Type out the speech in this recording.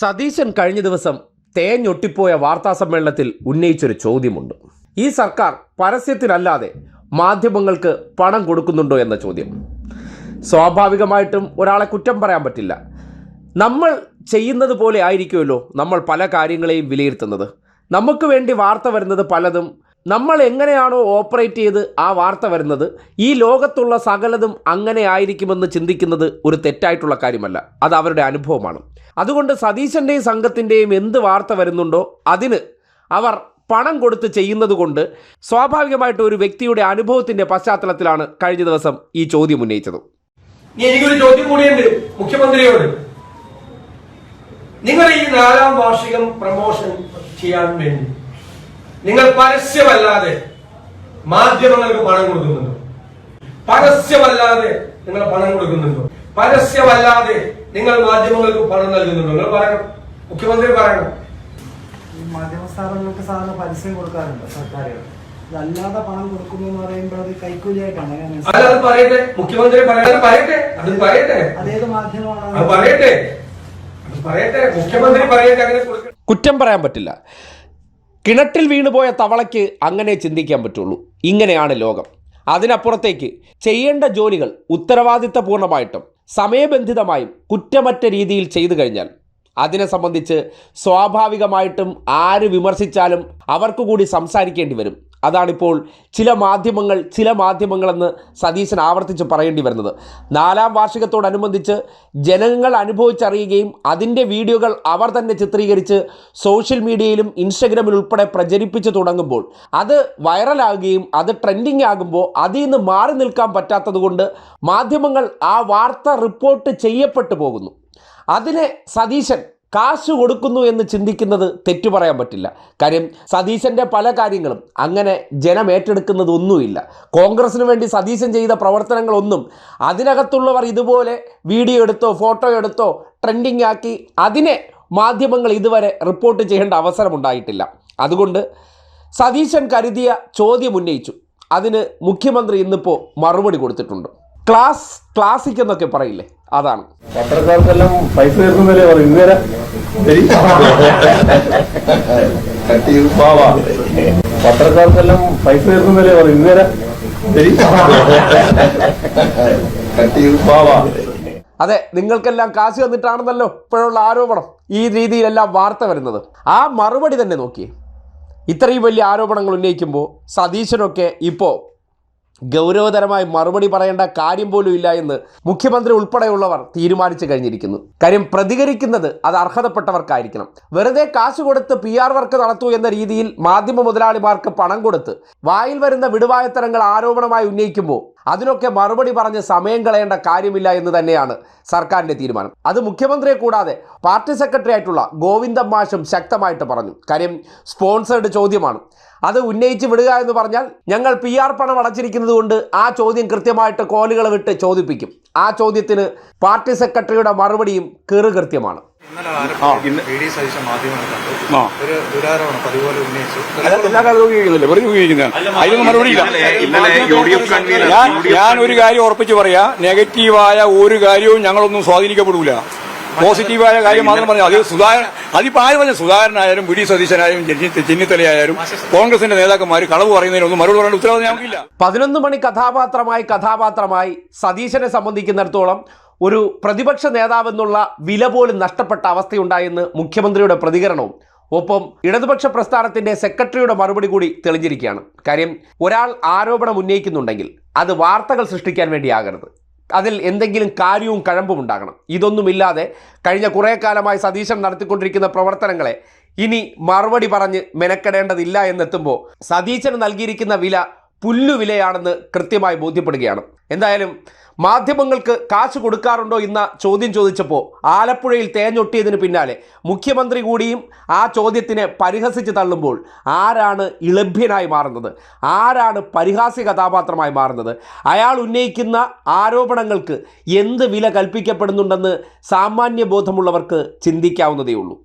സതീശൻ കഴിഞ്ഞ ദിവസം തേഞ്ഞൊട്ടിപ്പോയ വാർത്താ സമ്മേളനത്തിൽ ഉന്നയിച്ചൊരു ചോദ്യമുണ്ട്. ഈ സർക്കാർ പരസ്യത്തിനല്ലാതെ മാധ്യമങ്ങൾക്ക് പണം കൊടുക്കുന്നുണ്ടോ എന്ന ചോദ്യം. സ്വാഭാവികമായിട്ടും ഒരാളെ കുറ്റം പറയാൻ പറ്റില്ല. നമ്മൾ ചെയ്യുന്നത് പോലെ ആയിരിക്കുമല്ലോ നമ്മൾ പല കാര്യങ്ങളെയും വിലയിരുത്തുന്നത്. നമുക്ക് വേണ്ടി വാർത്ത വരുന്നത് പലതും നമ്മൾ എങ്ങനെയാണോ ഓപ്പറേറ്റ് ചെയ്ത് ആ വാർത്ത വരുന്നത് ഈ ലോകത്തുള്ള സകലതും അങ്ങനെ ആയിരിക്കുമെന്ന് ചിന്തിക്കുന്നത് ഒരു തെറ്റായിട്ടുള്ള കാര്യമല്ല. അത് അവരുടെ അനുഭവമാണ്. അതുകൊണ്ട് സതീശന്റെയും സംഘത്തിന്റെയും എന്ത് വാർത്ത വരുന്നുണ്ടോ അതിന് അവർ പണം കൊടുത്ത് ചെയ്യുന്നത് കൊണ്ട് സ്വാഭാവികമായിട്ട് ഒരു വ്യക്തിയുടെ അനുഭവത്തിന്റെ പശ്ചാത്തലത്തിലാണ് കഴിഞ്ഞ ദിവസം ഈ ചോദ്യം ഉന്നയിച്ചത്. എനിക്കൊരു ചോദ്യം കൂടിയുണ്ട് മുഖ്യമന്ത്രിയോട്. നിങ്ങൾ ഈ നാലാം വാർഷികം പ്രമോഷൻ ചെയ്യാൻ വേണ്ടി നിങ്ങൾ പരസ്യമല്ലാതെ മാധ്യമങ്ങൾക്ക് പണം കൊടുക്കുന്നുണ്ടോ? പരസ്യമല്ലാതെ നിങ്ങൾ പണം കൊടുക്കുന്നുണ്ടോ? പരസ്യമല്ലാതെ നിങ്ങൾ മാധ്യമങ്ങൾക്ക് പണം നൽകുന്നുണ്ടോ? നിങ്ങൾ പറയണം. മുഖ്യമന്ത്രി പറയണം. ഈ മാധ്യമ സ്ഥാപനങ്ങൾക്ക് സാധാരണ പരസ്യം കൊടുക്കാറുണ്ട് സർക്കാരുകൾ. അല്ലാതെ പണം കൊടുക്കുന്നു എന്ന് പറയുമ്പോൾ അത് കൈക്കൂലിയായിട്ടാണ്. അല്ല അത് പറയട്ടെ. മുഖ്യമന്ത്രി പറയട്ടെ. അത് പറയട്ടെ. അത് പറയട്ടെ. അതേത് അത് മാധ്യമമാണ് പറയട്ടെ. അത് പറയട്ടെ. മുഖ്യമന്ത്രി പറയട്ടെ അങ്ങനെ കുറ്റം പറയാൻ പറ്റില്ല. കിണറ്റിൽ വീണുപോയ തവളയ്ക്ക് അങ്ങനെ ചിന്തിക്കാൻ പറ്റുള്ളൂ. ഇങ്ങനെയാണ് ലോകം. അതിനപ്പുറത്തേക്ക് ചെയ്യേണ്ട ജോലികൾ ഉത്തരവാദിത്തപൂർണമായിട്ടും സമയബന്ധിതമായും കുറ്റമറ്റ രീതിയിൽ ചെയ്തു കഴിഞ്ഞാൽ അതിനെ സംബന്ധിച്ച് സ്വാഭാവികമായിട്ടും ആര് വിമർശിച്ചാലും അവർക്ക് കൂടി സംസാരിക്കേണ്ടി വരും. അതാണിപ്പോൾ ചില മാധ്യമങ്ങൾ ചില മാധ്യമങ്ങളെന്ന് സതീശൻ ആവർത്തിച്ച് പറയേണ്ടി വരുന്നത്. നാലാം വാർഷികത്തോടനുബന്ധിച്ച് ജനങ്ങൾ അനുഭവിച്ചറിയുകയും അതിന്റെ വീഡിയോകൾ അവർ തന്നെ ചിത്രീകരിച്ച് സോഷ്യൽ മീഡിയയിലും ഇൻസ്റ്റഗ്രാമിൽ ഉൾപ്പെടെ പ്രചരിപ്പിച്ചു തുടങ്ങുമ്പോൾ അത് വൈറലാകുകയും അത് ട്രെൻഡിങ് ആകുമ്പോൾ അതിൽ നിന്ന് മാറി നിൽക്കാൻ പറ്റാത്തതുകൊണ്ട് മാധ്യമങ്ങൾ ആ വാർത്ത റിപ്പോർട്ട് ചെയ്യപ്പെട്ടു പോകുന്നു. അതിനെ സതീശൻ കാശ് കൊടുക്കുന്നു എന്ന് ചിന്തിക്കുന്നത് തെറ്റു പറയാൻ പറ്റില്ല. കാര്യം സതീശന്റെ പല കാര്യങ്ങളും അങ്ങനെ ജനം ഏറ്റെടുക്കുന്നതൊന്നുമില്ല. കോൺഗ്രസിന് വേണ്ടി സതീശൻ ചെയ്ത പ്രവർത്തനങ്ങളൊന്നും അതിനകത്തുള്ളവർ ഇതുപോലെ വീഡിയോ എടുത്തോ ഫോട്ടോ എടുത്തോ ട്രെൻഡിങ് ആക്കി അതിനെ മാധ്യമങ്ങൾ ഇതുവരെ റിപ്പോർട്ട് ചെയ്യേണ്ട അവസരമുണ്ടായിട്ടില്ല. അതുകൊണ്ട് സതീശൻ കരുതിയ ചോദ്യം ഉന്നയിച്ചു. അതിന് മുഖ്യമന്ത്രി ഇന്നിപ്പോൾ മറുപടി കൊടുത്തിട്ടുണ്ട്. ക്ലാസ് ക്ലാസിക് എന്നൊക്കെ പറയില്ലേ? അതാണ്. പത്രക്കാർക്കെല്ലാം പൈസ തീർക്കുന്നല്ലേ പറയും ഇന്നുവരെ ശരി. വാവാ പത്രക്കാർക്കെല്ലാം പൈസ തീർക്കുന്നല്ലേ പറയും ഇന്നുവരെ ശരി. വാവാ അതെ നിങ്ങൾക്കെല്ലാം കാശ് തന്നിട്ടാണെന്നല്ലോ ഇപ്പോഴുള്ള ആരോപണം. ഈ രീതിയിലെല്ലാം വാർത്ത വരുന്നത്. ആ മറുപടി തന്നെ നോക്കിയേ. ഇത്രയും വലിയ ആരോപണങ്ങൾ ഉന്നയിക്കുമ്പോൾ സതീശനൊക്കെ ഇപ്പോൾ ഗൗരവതരമായി മറുപടി പറയേണ്ട കാര്യം പോലും ഇല്ല എന്ന് മുഖ്യമന്ത്രി ഉൾപ്പെടെയുള്ളവർ തീരുമാനിച്ചു കഴിഞ്ഞിരിക്കുന്നു. കാര്യം പ്രതികരിക്കുന്നത് അത് അർഹതപ്പെട്ടവർക്കായിരിക്കണം. വെറുതെ കാശ് കൊടുത്ത് പി ആർ വർക്ക് നടത്തു എന്ന രീതിയിൽ മാധ്യമ മുതലാളിമാർക്ക് പണം കൊടുത്ത് വായിൽ വരുന്ന വിടുവായത്തരങ്ങൾ ആരോപണമായി ഉന്നയിക്കുമ്പോൾ അതിനൊക്കെ മറുപടി പറഞ്ഞ് സമയം കളയേണ്ട കാര്യമില്ല എന്ന് തന്നെയാണ് സർക്കാരിന്റെ തീരുമാനം. അത് മുഖ്യമന്ത്രിയെ കൂടാതെ പാർട്ടി സെക്രട്ടറി ആയിട്ടുള്ള ഗോവിന്ദൻ മാഷും ശക്തമായിട്ട് പറഞ്ഞു. കാര്യം സ്പോൺസേഡ് ചോദ്യമാണ്. അത് ഉന്നയിച്ച് വിടുക എന്ന് പറഞ്ഞാൽ ഞങ്ങൾ പി ആർ പണം അടച്ചിരിക്കുന്നത് കൊണ്ട് ആ ചോദ്യം കൃത്യമായിട്ട് കോലുകൾ വിട്ട് ചോദിപ്പിക്കും. ആ ചോദ്യത്തിന് പാർട്ടി സെക്രട്ടറിയുടെ മറുപടിയും കീറുകൃത്യമാണ്. എല്ലാ ഉപയോഗിക്കുന്നില്ലേ? വെറുതെ അതിനൊന്നും ഞാൻ ഞാൻ ഒരു കാര്യം ഉറപ്പിച്ച് പറയാ. നെഗറ്റീവായ ഒരു കാര്യവും ഞങ്ങളൊന്നും സ്വാധീനിക്കപ്പെടൂല. പോസിറ്റീവായ കാര്യം മാത്രം പറഞ്ഞു അത് സുധാകരൻ അതിപ്പോ ആര് പറഞ്ഞു സുധാകരനായാലും വി ഡി സതീശനായാലും ചെന്നി- ചെന്നിത്തലയായാലും കോൺഗ്രസിന്റെ നേതാക്കന്മാർ കളവ് പറയുന്നതിനൊന്നും മറുപടി പറയേണ്ട ഉത്തരവാദി ഞങ്ങൾക്കില്ല. പതിനൊന്ന് മണി കഥാപാത്രമായി കഥാപാത്രമായി സതീശനെ സംബന്ധിക്കുന്നിടത്തോളം ഒരു പ്രതിപക്ഷ നേതാവെന്നുള്ള വില പോലും നഷ്ടപ്പെട്ട അവസ്ഥയുണ്ടായെന്ന് മുഖ്യമന്ത്രിയുടെ പ്രതികരണവും ഒപ്പം ഇടതുപക്ഷ പ്രസ്ഥാനത്തിന്റെ സെക്രട്ടറിയുടെ മറുപടി കൂടി തെളിഞ്ഞിരിക്കുകയാണ്. കാര്യം ഒരാൾ ആരോപണം ഉന്നയിക്കുന്നുണ്ടെങ്കിൽ അത് വാർത്തകൾ സൃഷ്ടിക്കാൻ വേണ്ടിയാകരുത്. അതിൽ എന്തെങ്കിലും കാര്യവും കഴമ്പും ഉണ്ടാകണം. ഇതൊന്നുമില്ലാതെ കഴിഞ്ഞ കുറേ കാലമായി സതീശൻ നടത്തിക്കൊണ്ടിരിക്കുന്ന പ്രവർത്തനങ്ങളെ ഇനി മറുപടി പറഞ്ഞ് മെനക്കെടേണ്ടതില്ല എന്നെത്തുമ്പോൾ സതീശന് നൽകിയിരിക്കുന്ന വില പുല്ലുവിലയാണെന്ന് കൃത്യമായി ബോധ്യപ്പെടുകയാണ്. എന്തായാലും മാധ്യമങ്ങൾക്ക് കാശ് കൊടുക്കാറുണ്ടോ എന്ന ചോദ്യം ചോദിച്ചപ്പോൾ ആലപ്പുഴയിൽ തേഞ്ഞൊട്ടിയതിന് പിന്നാലെ മുഖ്യമന്ത്രി കൂടിയും ആ ചോദ്യത്തിനെ പരിഹസിച്ച് തള്ളുമ്പോൾ ആരാണ് ഇളഭ്യനായി മാറുന്നത്? ആരാണ് പരിഹാസ്യ കഥാപാത്രമായി മാറുന്നത്? അയാൾ ഉന്നയിക്കുന്ന ആരോപണങ്ങൾക്ക് എന്ത് വില കൽപ്പിക്കപ്പെടുന്നുണ്ടെന്ന് സാമാന്യ ബോധമുള്ളവർക്ക് ചിന്തിക്കാവുന്നതേ ഉള്ളൂ